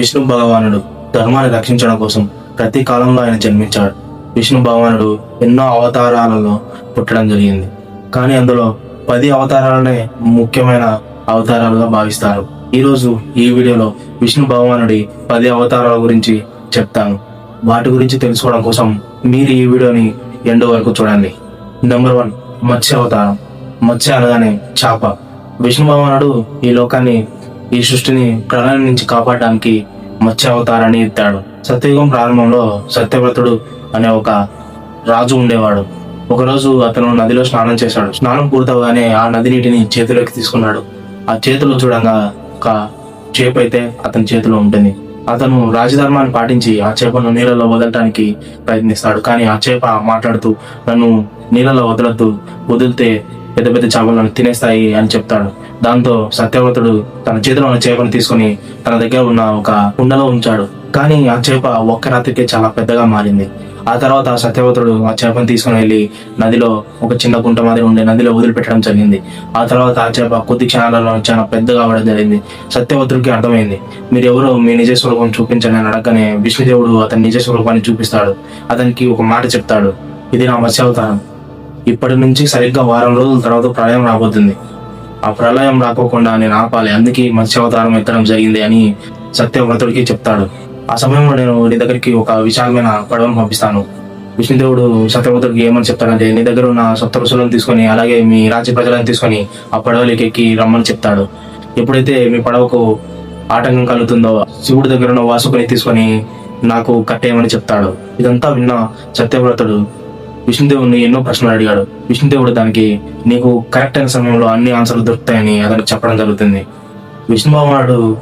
విష్ణు భగవానుడు ధర్మాన్ని రక్షించడం కోసం ప్రతి కాలంలో ఆయన జన్మించాడు. విష్ణు భగవానుడు ఎన్నో అవతారాలలో పుట్టడం జరిగింది. కానీ అందులో పది అవతారాలనే ముఖ్యమైన అవతారాలుగా భావిస్తారు. ఈరోజు ఈ వీడియోలో విష్ణు భగవానుడి పది అవతారాల గురించి చెప్తాను. వాటి గురించి తెలుసుకోవడం కోసం మీరు ఈ వీడియోని ఎండు వరకు చూడండి. నెంబర్ వన్ మత్స్య అవతారం. మత్స్య అనగానే చాప. విష్ణు భగవానుడు ఈ లోకాన్ని ఈ సృష్టిని ప్రళయం నుంచి కాపాడడానికి మత్స్య అవతారాన్ని ఎత్తాడు. సత్యయుగం ప్రారంభంలో సత్యవ్రతుడు అనే ఒక రాజు ఉండేవాడు. ఒకరోజు అతను నదిలో స్నానం చేశాడు. స్నానం పూర్తవగానే ఆ నది నీటిని చేతిలోకి తీసుకున్నాడు. ఆ చేతిలో చూడంగా ఒక చేప అయితే అతని చేతిలో ఉంటుంది. అతను రాజధర్మాన్ని పాటించి ఆ చేపను నీళ్ళలో వదలటానికి ప్రయత్నిస్తాడు. కానీ ఆ చేప మాట్లాడుతూ నన్ను నీళ్ళలో వదలద్దు. వదిలితే పెద్ద పెద్ద చేపలను తినేస్తాయి అని చెప్తాడు. దాంతో సత్యవ్రతుడు తన చేతిలో ఉన్న చేపను తీసుకొని తన దగ్గర ఉన్న ఒక కుండలో ఉంచాడు. కానీ ఆ చేప ఒక్క రాత్రికే చాలా పెద్దగా మారింది. ఆ తర్వాత సత్యవతుడు సత్యవ్రతుడు ఆ చేపను తీసుకుని వెళ్ళి నదిలో ఒక చిన్న గుంట మాదిరి ఉండే నదిలో వదిలిపెట్టడం జరిగింది. ఆ తర్వాత ఆ చేప కొద్ది క్షణాలలో చాలా పెద్దగా అవడం జరిగింది. సత్యవ్రతుడికి అర్థమైంది. మీరు ఎవరో మీ నిజ స్వరూపం చూపించండి అని అడగనే విష్ణుదేవుడు అతని నిజ స్వరూపాన్ని చూపిస్తాడు. అతనికి ఒక మాట చెప్తాడు. ఇది నా మత్స్యావతారం ఇప్పటి నుంచి సరిగ్గా వారం రోజుల తర్వాత ప్రళయం రాబోతుంది. ఆ ప్రళయం రాకోకుండా నేను ఆపాలి. అందుకే మత్స్య మత్స్యావతారం ఎత్తడం జరిగింది అని సత్యవ్రతుడికి చెప్తాడు. ఆ సమయంలో నేను నీ దగ్గరికి ఒక విశాలమైన పడవను పంపిస్తాను. విష్ణుదేవుడు సత్యవ్రతుడికి ఏమని చెప్తాడంటే నీ దగ్గర ఉన్న సప్తరుషులను తీసుకొని అలాగే మీ రాజ్య ప్రజలను తీసుకొని ఆ పడవలోకి ఎక్కి రమ్మని చెప్తాడు. ఎప్పుడైతే మీ పడవకు ఆటంకం కలుగుతుందో శివుడి దగ్గర ఉన్న వాసుకుని తీసుకొని నాకు కట్టేయమని చెప్తాడు. ఇదంతా విన్న సత్యవ్రతుడు విష్ణుదేవుని ఎన్నో ప్రశ్నలు అడిగాడు. విష్ణుదేవుడు దానికి నీకు కరెక్ట్ అయిన సమయంలో అన్ని ఆన్సర్లు దొరుకుతాయని అతనికి చెప్పడం జరుగుతుంది. విష్ణు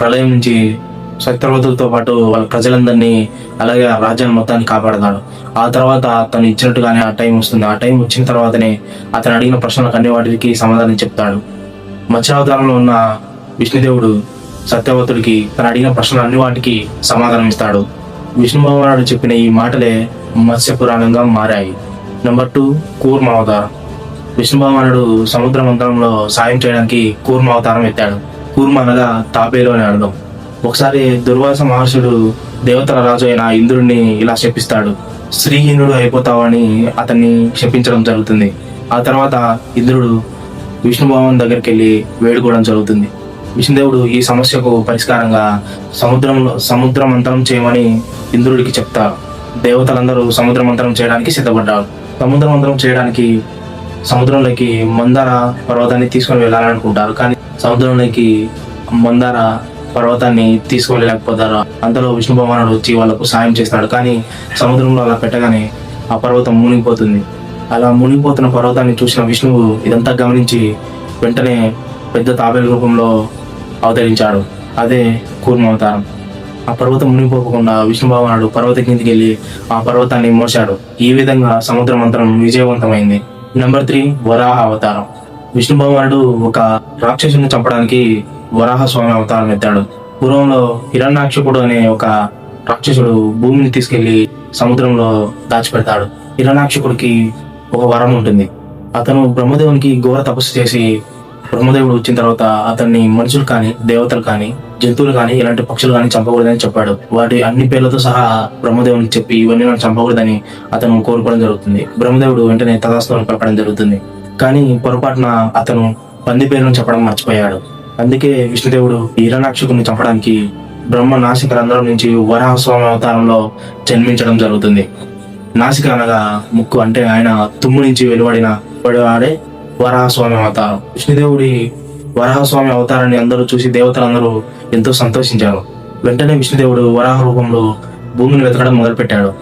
ప్రళయం నుంచి సత్యవతులతో పాటు వాళ్ళ ప్రజలందరినీ అలాగే ఆ రాజ్యాన్ని మొత్తాన్ని కాపాడతాడు. ఆ తర్వాత తను ఇచ్చినట్టుగానే ఆ టైం వస్తుంది. ఆ టైం వచ్చిన తర్వాతనే అతను అడిగిన ప్రశ్నలకు అన్ని వాటికి సమాధానం చెప్తాడు. మత్స్యావతారంలో ఉన్న విష్ణుదేవుడు సత్యవతుడికి తను అడిగిన ప్రశ్నలు అన్ని వాటికి సమాధానం ఇస్తాడు. విష్ణు చెప్పిన ఈ మాటలే మత్స్య పురాణంగా మారాయి. నెంబర్ టూ కూర్మావతారం. అవతారం సముద్ర మంత్రంలో సాయం చేయడానికి కూర్మ అవతారం ఎత్తాడు. కూర్మ అనగా తాపేలు అని అర్థం ఒకసారి దుర్వాస మహర్షుడు దేవతల రాజు అయిన ఇంద్రుడిని ఇలా శపిస్తాడు. శ్రీహీనుడు అయిపోతావని అతన్ని శపించడం జరుగుతుంది. ఆ తర్వాత ఇంద్రుడు విష్ణుభవన్ దగ్గరికి వెళ్ళి వేడుకోవడం జరుగుతుంది. విష్ణుదేవుడు ఈ సమస్యకు పరిష్కారంగా సముద్రంలో సముద్ర మంత్రం చేయమని ఇంద్రుడికి చెప్తారు. దేవతలందరూ సముద్ర మంత్రం చేయడానికి సిద్ధపడ్డారు. సముద్ర మంత్రం చేయడానికి సముద్రంలోకి మందార పర్వతాన్ని తీసుకొని వెళ్ళాలనుకుంటారు. కానీ సముద్రంలోకి మందార పర్వతాన్ని తీసుకొని వెళ్ళలేకపోతారు అంతలో విష్ణు భగవానుడు వచ్చి వాళ్ళకు సాయం చేస్తాడు. కానీ సముద్రంలో అలా పెట్టగానే ఆ పర్వతం మునిగిపోతుంది. అలా మునిగిపోతున్న పర్వతాన్ని చూసిన విష్ణువు ఇదంతా గమనించి వెంటనే పెద్ద తాబేలు రూపంలో అవతరించాడు. అదే కూర్మ అవతారం. ఆ పర్వతం మునిగిపోకుండా విష్ణుభావనుడు పర్వత కిందికి వెళ్ళి ఆ పర్వతాన్ని మోశాడు. ఈ విధంగా సముద్ర మంత్రం విజయవంతమైంది. నెంబర్ త్రీ వరాహ అవతారం. విష్ణుభావనుడు ఒక రాక్షసుని చంపడానికి వరాహ స్వామి అవతారం ఎత్తాడు. పూర్వంలో హిరణాక్షకుడు అనే ఒక రాక్షసుడు భూమిని తీసుకెళ్ళి సముద్రంలో దాచిపెడతాడు. హిరణాక్షకుడికి ఒక వరం ఉంటుంది. అతను బ్రహ్మదేవునికి ఘోర తపస్సు చేసి బ్రహ్మదేవుడు వచ్చిన తర్వాత అతన్ని మనుషులు కానీ దేవతలు కానీ జంతువులు కానీ ఇలాంటి పక్షులు కానీ చంపకూడదని చెప్పాడు. వాటి అన్ని పేర్లతో సహా బ్రహ్మదేవునికి చెప్పి ఇవన్నీ నన్ను చంపకూడదని అతను కోరుకోవడం జరుగుతుంది. బ్రహ్మదేవుడు వెంటనే తదాస్తవం పలకడం జరుగుతుంది. కానీ పొరపాటున అతను పంది పేరును చెప్పడం మర్చిపోయాడు. అందుకే విష్ణుదేవుడు హిరణాక్షకుని చంపడానికి బ్రహ్మ నాసిక రంధ్రం నుంచి వరాహస్వామి అవతారంలో జన్మించడం జరుగుతుంది. నాసిక అనగా ముక్కు అంటే ఆయన తుమ్ము నుంచి వెలువడిన పడివాడే వరాహస్వామి అవతారం. విష్ణుదేవుడి వరాహస్వామి అవతారాన్ని అందరూ చూసి దేవతలందరూ ఎంతో సంతోషించారు. వెంటనే విష్ణుదేవుడు వరాహ రూపంలో భూమిని వెతకడం మొదలుపెట్టాడు.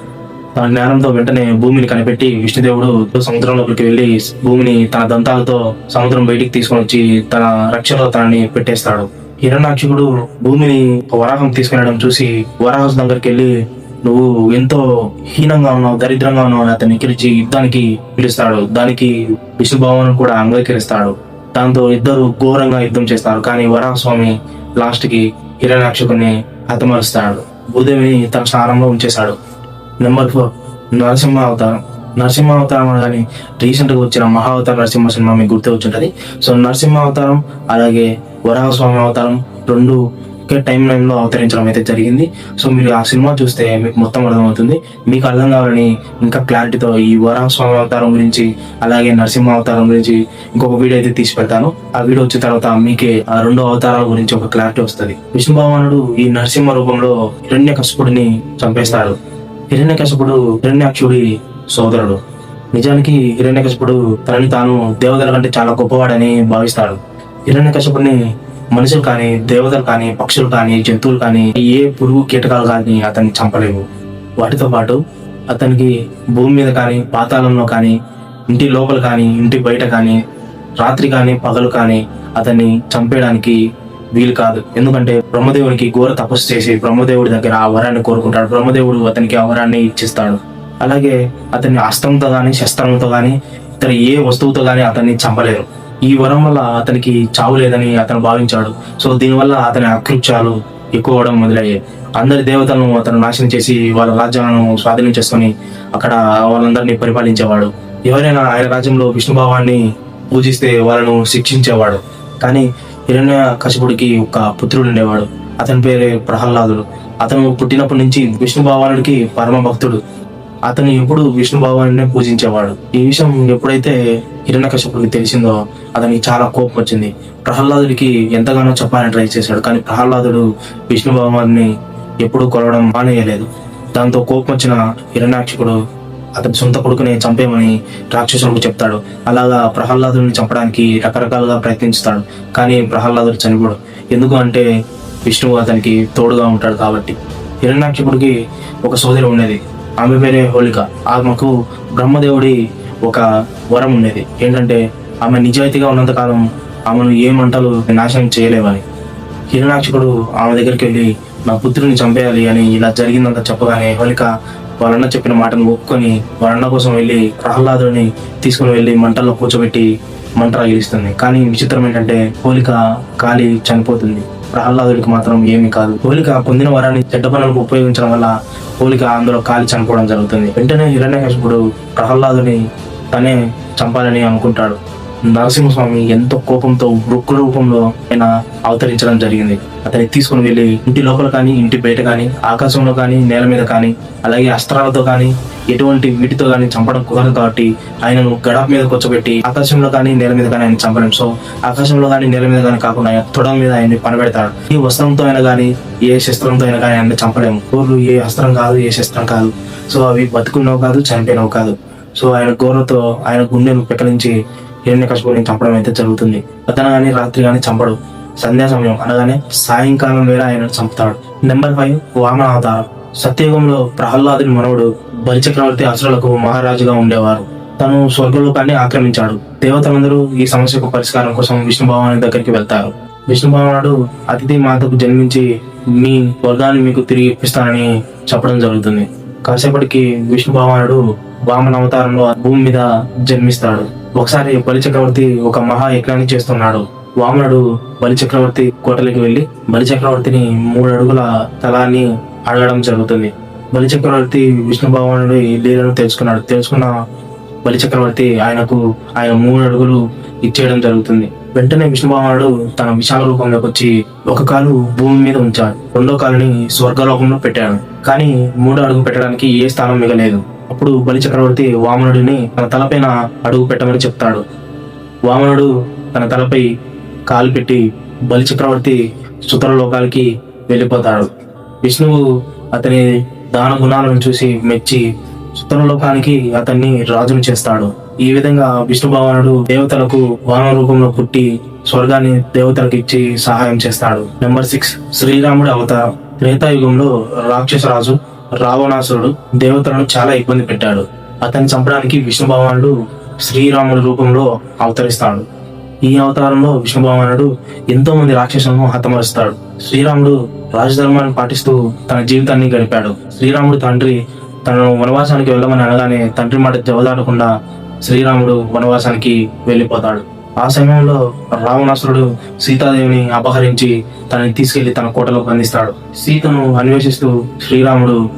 తన జ్ఞానంతో వెంటనే భూమిని కనిపెట్టి విష్ణుదేవుడు సముద్రంలోకి వెళ్ళి భూమిని తన దంతాలతో సముద్రం బయటికి తీసుకొని వచ్చి తన రక్షణలో తనని పెట్టేస్తాడు. హిరణాక్షకుడు భూమిని వరాహం తీసుకెళ్ళడం చూసి వరాహం దగ్గరికి వెళ్ళి నువ్వు ఎంతో హీనంగా ఉన్నావు దరిద్రంగా ఉన్నావు అని అతన్ని ఎక్కిరించి యుద్ధానికి పిలుస్తాడు. దానికి విష్ణు కూడా అంగీకరిస్తాడు. దాంతో ఇద్దరు ఘోరంగా యుద్ధం చేస్తారు. కానీ వరాహస్వామి లాస్ట్కి హిరణాక్షకుని హతమరుస్తాడు. భూదేవిని తన స్థానంలో ఉంచేశాడు. నెంబర్ ఫోర్ నరసింహ అవతారం. నరసింహ అవతారం అనగానే రీసెంట్గా వచ్చిన మహా అవతారం నరసింహ సినిమా మీకు గుర్తు వచ్చుంటది సో నరసింహ అవతారం అలాగే వరాహస్వామి అవతారం రెండు టైం లైన్లో అవతరించడం అయితే జరిగింది. సో మీరు ఆ సినిమా చూస్తే మీకు మొత్తం అర్థమవుతుంది. మీకు అర్థం కావాలని ఇంకా క్లారిటీతో ఈ వరాహస్వామి అవతారం గురించి అలాగే నరసింహ అవతారం గురించి ఇంకొక వీడియో అయితే తీసి పెడతాను. ఆ వీడియో వచ్చిన తర్వాత మీకే ఆ రెండు అవతారాల గురించి ఒక క్లారిటీ వస్తుంది. విష్ణు భగవానుడు ఈ నరసింహ రూపంలో హిరణ్య కసుపుడిని చంపేస్తాడు హిరణ్య కసుపుడు హిరణ్యాక్షుడి సోదరుడు. నిజానికి హిరణ్యకశపుడు తనని తాను దేవతల కంటే చాలా గొప్పవాడని భావిస్తాడు. హిరణ్యకశపుడిని మనుషులు కానీ దేవతలు కానీ పక్షులు కానీ జంతువులు కానీ ఏ పురుగు కీటకాలు కానీ అతన్ని చంపలేవు. వాటితో పాటు అతనికి భూమి మీద కానీ పాతాళంలో కానీ ఇంటి లోపల కానీ ఇంటి బయట కానీ రాత్రి కానీ పగలు కానీ అతన్ని చంపేయడానికి వీలు కాదు. ఎందుకంటే బ్రహ్మదేవునికి ఘోర తపస్సు చేసి బ్రహ్మదేవుడి దగ్గర ఆ వరాన్ని కోరుకుంటాడు. బ్రహ్మదేవుడు అతనికి ఆ వరాన్ని ఇచ్చిస్తాడు. అలాగే అతన్ని అస్త్రంతో కానీ శస్త్రంతో కానీ ఇతర ఏ వస్తువుతో కానీ అతన్ని చంపలేరు. ఈ వరం వల్ల అతనికి చావు లేదని అతను భావించాడు. సో దీనివల్ల అతని అకృత్యాలు ఎక్కువ అవడం మొదలయ్యాయి. అందరి దేవతలను అతను నాశనం చేసి వాళ్ళ రాజ్యాలను స్వాధీనం చేసుకొని అక్కడ వాళ్ళందరినీ పరిపాలించేవాడు. ఎవరైనా ఆయన రాజ్యంలో విష్ణు భావాన్ని పూజిస్తే వాళ్ళను శిక్షించేవాడు. కానీ హిరణ్య కశిపుడికి ఒక పుత్రుడు ఉండేవాడు. అతని పేరే ప్రహ్లాదుడు. అతను పుట్టినప్పటి నుంచి విష్ణు భావానుడికి పరమ భక్తుడు అతను ఎప్పుడు విష్ణు భగవాన్ని పూజించేవాడు. ఈ విషయం ఎప్పుడైతే హిరణ్యకశిపుడికి తెలిసిందో అతనికి చాలా కోపం వచ్చింది. ప్రహ్లాదుడికి ఎంతగానో చెప్పాలని ట్రై చేశాడు. కానీ ప్రహ్లాదుడు విష్ణు భగవాన్ని ఎప్పుడూ కొలవడం మానేయలేదు. దాంతో కోపం వచ్చిన హిరణ్యాక్షకుడు అతని సొంత కొడుకుని చంపేమని రాక్షసులకు చెప్తాడు. అలాగా ప్రహ్లాదుని చంపడానికి రకరకాలుగా ప్రయత్నిస్తాడు. కానీ ప్రహ్లాదుడు చనిపోడు. ఎందుకు అంటే విష్ణువు అతనికి తోడుగా ఉంటాడు కాబట్టి. హిరణ్యాక్షకుడికి ఒక సోదరి ఉండేది. ఆమె పేరే హోళిక. ఆమెకు బ్రహ్మదేవుడి ఒక వరం ఉండేది. ఏంటంటే ఆమె నిజాయితీగా ఉన్నంతకాలం ఆమెను ఏ మంటలు నాశనం చేయలేవని. హిరణాక్షకుడు ఆమె దగ్గరికి వెళ్ళి నా పుత్రుని చంపేయాలి అని ఇలా జరిగిందంత చెప్పగానే హోలిక వాళ్ళన్న చెప్పిన మాటను ఒప్పుకొని వాళ్ళన్న కోసం వెళ్ళి ప్రహ్లాదుని తీసుకుని వెళ్ళి మంటల్లో కూర్చోబెట్టి మంట రగిలిస్తుంది కానీ విచిత్రం ఏంటంటే హోలిక కాలి చనిపోతుంది. ప్రహ్లాదుడికి మాత్రం ఏమీ కాదు. హోలిక పొందిన వరాన్ని చెడ్డ పనులకు ఉపయోగించడం వల్ల హోలిక అందులో కాలి చనిపోవడం జరుగుతుంది. వెంటనే హిరణ్యకశిపుడు ప్రహ్లాదుని తనే చంపాలని అనుకుంటాడు. నరసింహస్వామి ఎంతో కోపంతో వృక్కు రూపంలో ఆయన అవతరించడం జరిగింది. అతన్ని తీసుకుని వెళ్ళి ఇంటి లోపల కానీ ఇంటి బయట కానీ ఆకాశంలో కానీ నేల మీద కానీ అలాగే అస్త్రాలతో కానీ ఎటువంటి వీటితో కానీ చంపడం కుదరదు కాబట్టి ఆయనను గడప మీద కూర్చోబెట్టి ఆకాశంలో కానీ నేల మీద కానీ ఆయన చంపడం. సో ఆకాశంలో కానీ నేల మీద కానీ కాకుండా తొడం మీద ఆయన్ని పనిపెడతాడు ఏ వస్త్రంతో అయినా కానీ ఏ శస్త్రంతో అయినా కానీ ఆయన చంపలేము. గోర్లు ఏ అస్త్రం కాదు ఏ శస్త్రం కాదు. సో అవి బతుకున్నవి కాదు చనిపోయినవి కాదు. సో ఆయన గోరతో ఆయన గుండెను పెకలించి హిరణ్యకశిపుని చంపడం అయితే జరుగుతుంది. అతను కానీ రాత్రి కానీ చంపడు. సంధ్యా సమయం అనగానే సాయంకాలం వేళ ఆయన చంపుతాడు. నెంబర్ ఫైవ్ వామన అవతారం సత్యయుగంలో ప్రహ్లాదుని మనవుడు బలిచక్రవర్తి అసురులకు మహారాజుగా ఉండేవారు. తను స్వర్గలోకాన్ని ఆక్రమించాడు. దేవతలందరూ ఈ సమస్యకు పరిష్కారం కోసం విష్ణు భగవాని దగ్గరికి వెళ్తారు. విష్ణు భగవానుడు అతిథి మాతకు జన్మించి మీ వర్గాన్ని మీకు తిరిగి ఇప్పిస్తానని చెప్పడం జరుగుతుంది. కాసేపటికి విష్ణు భగవానుడు వామన అవతారంలో భూమి మీద జన్మిస్తాడు. ఒకసారి బలిచక్రవర్తి ఒక మహా యజ్ఞాన్ని చేస్తున్నాడు. వామనుడు బలిచక్రవర్తి కోటలోకి వెళ్ళి బలిచక్రవర్తిని మూడు అడుగుల తలాన్ని అడగడం జరుగుతుంది. బలిచక్రవర్తి విష్ణు భగవానుడి లీలను తెలుసుకున్నాడు. తెలుసుకున్న బలిచక్రవర్తి ఆయనకు ఆయన మూడు అడుగులు ఇచ్చేయడం జరుగుతుంది. వెంటనే విష్ణు భగవానుడు తన విశాల రూపంలోకి వచ్చి ఒక కాలు భూమి మీద ఉంచాడు. రెండో కాలుని స్వర్గలోకంలో పెట్టాడు. కానీ మూడో అడుగు పెట్టడానికి ఏ స్థానం మిగలేదు. అప్పుడు బలిచక్రవర్తి వామనుడిని తన తలపైన అడుగు పెట్టమని చెప్తాడు. వామనుడు తన తలపై కాలు పెట్టి బలిచక్రవర్తి సుతర లోకాలకి వెళ్ళిపోతాడు. విష్ణువు అతని దాన గుణాలను చూసి మెచ్చి సుతర లోకానికి అతన్ని రాజును చేస్తాడు. ఈ విధంగా విష్ణు భగవానుడు దేవతలకు వాన రూపంలో పుట్టి స్వర్గాన్ని దేవతలకు ఇచ్చి సహాయం చేస్తాడు. నెంబర్ సిక్స్ శ్రీరాముడి అవతారం. త్రేతాయుగంలో రాక్షసరాజు రావణాసురుడు దేవతలను చాలా ఇబ్బంది పెట్టాడు. అతన్ని చంపడానికి విష్ణు భగవానుడు శ్రీరాముడి రూపంలో అవతరిస్తాడు. ఈ అవతారంలో విష్ణు భగవానుడు ఎంతో మంది రాక్షసులను హతమరుస్తాడు. శ్రీరాముడు రాజధర్మాన్ని పాటిస్తూ తన జీవితాన్ని గడిపాడు. శ్రీరాముడు తండ్రి తనను వనవాసానికి వెళ్ళమని అనగానే తండ్రి మాట జవదాడకుండా శ్రీరాముడు వనవాసానికి వెళ్ళిపోతాడు. ఆ సమయంలో రావణాసురుడు సీతాదేవిని అపహరించి తనని తీసుకెళ్ళి తన కోటలో బంధిస్తాడు సీతను అన్వేషిస్తూ శ్రీరాముడు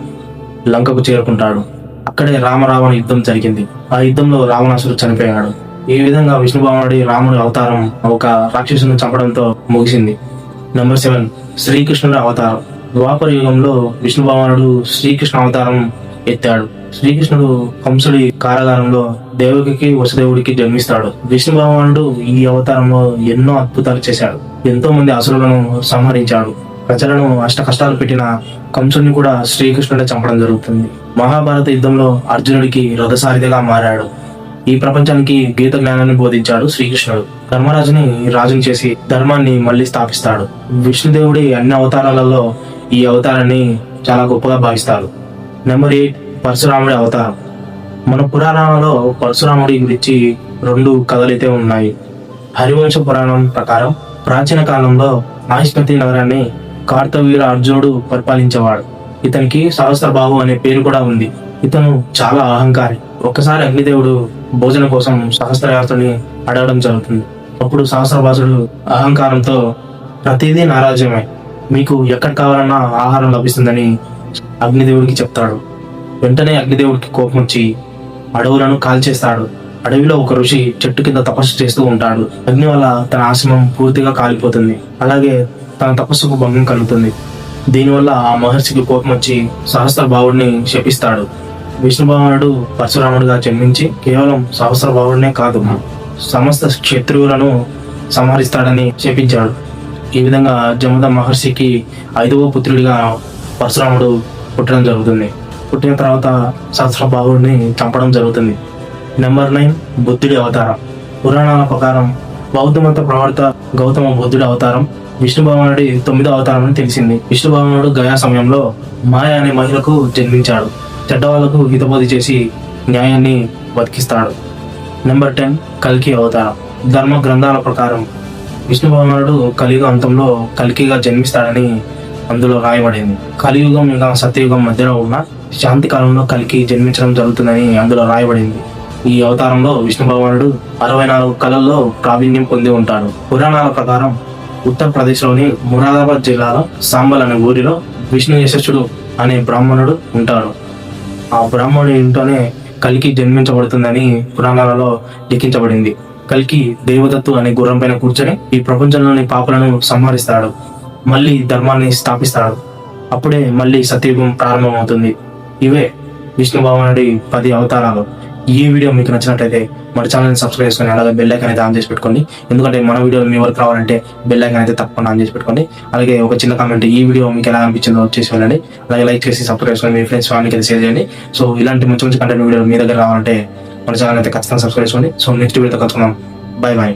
లంకకు చేరుకుంటాడు. అక్కడే రామరావణ యుద్ధం జరిగింది. ఆ యుద్ధంలో రావణాసురుడు చనిపోయాడు. ఈ విధంగా విష్ణు భగవానుడి రాముడి అవతారం ఒక రాక్షసుని చంపడంతో ముగిసింది. నెంబర్ సెవెన్ శ్రీకృష్ణుడి అవతారం. ద్వాపర యుగంలో విష్ణు భగవానుడు శ్రీకృష్ణ అవతారం ఎత్తాడు. శ్రీకృష్ణుడు కంసుడి కారాగారంలో దేవకికి వసుదేవుడికి జన్మిస్తాడు. విష్ణు భగవానుడు ఈ అవతారంలో ఎన్నో అద్భుతాలు చేశాడు. ఎంతో మంది అసురులను సంహరించాడు. ప్రజలను అష్ట కష్టాలు పెట్టిన కంసుడిని కూడా శ్రీకృష్ణుడే చంపడం జరుగుతుంది. మహాభారత యుద్ధంలో అర్జునుడికి రథసారిదిగా మారాడు. ఈ ప్రపంచానికి గీత జ్ఞానాన్ని బోధించాడు శ్రీకృష్ణుడు. ధర్మరాజుని రాజుని చేసి ధర్మాన్ని మళ్ళీ స్థాపిస్తాడు. విష్ణుదేవుడి అన్ని అవతారాలలో ఈ అవతారాన్ని చాలా గొప్పగా భావిస్తారు నెంబర్ ఎయిట్ పరశురాముడి అవతారం. మన పురాణాలలో పరశురాముడి గురించి రెండు కథలైతే ఉన్నాయి. హరివంశ పురాణం ప్రకారం ప్రాచీన కాలంలో మహిష్మతి నగరాన్ని కార్తవీర అర్జునుడు పరిపాలించేవాడు. ఇతనికి సహస్రబాహు అనే పేరు కూడా ఉంది. ఇతను చాలా అహంకారి. ఒక్కసారి అగ్నిదేవుడు భోజనం కోసం సహస్రయాత్రని అడగడం జరుగుతుంది. అప్పుడు సహస్రభాసుడు అహంకారంతో ప్రతిదీ నారాజ్యమే మీకు ఎక్కడ కావాలన్నా ఆహారం లభిస్తుందని అగ్నిదేవుడికి చెప్తాడు. వెంటనే అగ్నిదేవుడికి కోపం వచ్చి అడవులను కాల్చేస్తాడు. అడవిలో ఒక ఋషి చెట్టు కింద తపస్సు చేస్తూ ఉంటాడు. అగ్ని వల్ల తన ఆశ్రమం పూర్తిగా కాలిపోతుంది. అలాగే తన తపస్సుకు భంగం కలుగుతుంది. దీనివల్ల ఆ మహర్షికి కోపం వచ్చి సహస్ర భావుడిని శపిస్తాడు. విష్ణు భగవానుడు పరశురాముడిగా జన్మించి కేవలం సహస్ర భావుడినే కాదు సమస్త శత్రువులను సంహరిస్తాడని శపించాడు. ఈ విధంగా జమద మహర్షికి ఐదవ పుత్రుడిగా పరశురాముడు పుట్టడం జరుగుతుంది. పుట్టిన తర్వాత సహస్ర భావుడిని చంపడం జరుగుతుంది. నెంబర్ నైన్ బుద్ధుడి అవతారం. పురాణాల ప్రకారం బౌద్ధ మత ప్రవర్త గౌతమ బుద్ధుడి అవతారం విష్ణు భగవానుడి తొమ్మిదో అవతారం అని తెలిసింది. విష్ణు భగవానుడు గయా సమయంలో మాయ అనే మహిళకు జన్మించాడు. చెడ్డవాళ్ళకు హితబోధి చేసి న్యాయాన్ని బతికిస్తాడు. నెంబర్ టెన్ కల్కి అవతారం. ధర్మ గ్రంథాల ప్రకారం విష్ణు భగవానుడు కలియుగ అంతంలో కల్కిగా జన్మిస్తాడని అందులో రాయబడింది. కలియుగం ఇంకా సత్యయుగం మధ్యలో ఉన్న శాంతి కాలంలో కలికి జన్మించడం జరుగుతుందని అందులో రాయబడింది. ఈ అవతారంలో విష్ణు భగవానుడు అరవై నాలుగు కళల్లో ప్రావీణ్యం పొంది ఉంటాడు. పురాణాల ప్రకారం ఉత్తరప్రదేశ్లోని మురాదాబాద్ జిల్లాలో సాంబల్ అనే ఊరిలో విష్ణు యశస్సుడు అనే బ్రాహ్మణుడు ఉంటాడు. ఆ బ్రాహ్మణుడి ఇంట్లోనే కలికి జన్మించబడుతుందని పురాణాలలో లిఖించబడింది. కలికి దేవదత్తు అనే గుర్రం పైన కూర్చొని ఈ ప్రపంచంలోని పాపలను సంహరిస్తాడు. మళ్ళీ ధర్మాన్ని స్థాపిస్తాడు. అప్పుడే మళ్ళీ సత్యయుగం ప్రారంభమవుతుంది. ఇవే విష్ణు భగవానుడి పది అవతారాలు. ఈ వీడియో మీకు నచ్చినట్లయితే మన ఛానల్ని సబ్స్క్రైబ్ చేసుకొని అలాగే బెల్ ఐకన్ అయితే ఆన్ చేసి పెట్టుకోండి. ఎందుకంటే మన వీడియోలు మీ వరకు రావాలంటే బెల్ ఐకన్ అయితే తప్పకుండా ఆన్ చేసి పెట్టుకోండి. అలాగే ఒక చిన్న కామెంట్ ఈ వీడియో మీకు ఎలా అనిపించిందో చేసి వెళ్ళండి. అలాగే లైక్ చేసి సబ్స్క్రైబ్ చేసుకొని మీ ఫ్రెండ్స్ ఫ్యామిలీకి అయితే షేర్ చేయండి. సో ఇలాంటి మంచి మంచి కంటెంట్ వీడియోలు మీ దగ్గర రావాలంటే మన ఛానల్ అయితే ఖచ్చితంగా సబ్స్క్రైబ్ చేసుకోండి. సో నెక్స్ట్ వీడియోతో కలుసుకుందాం. Bye bye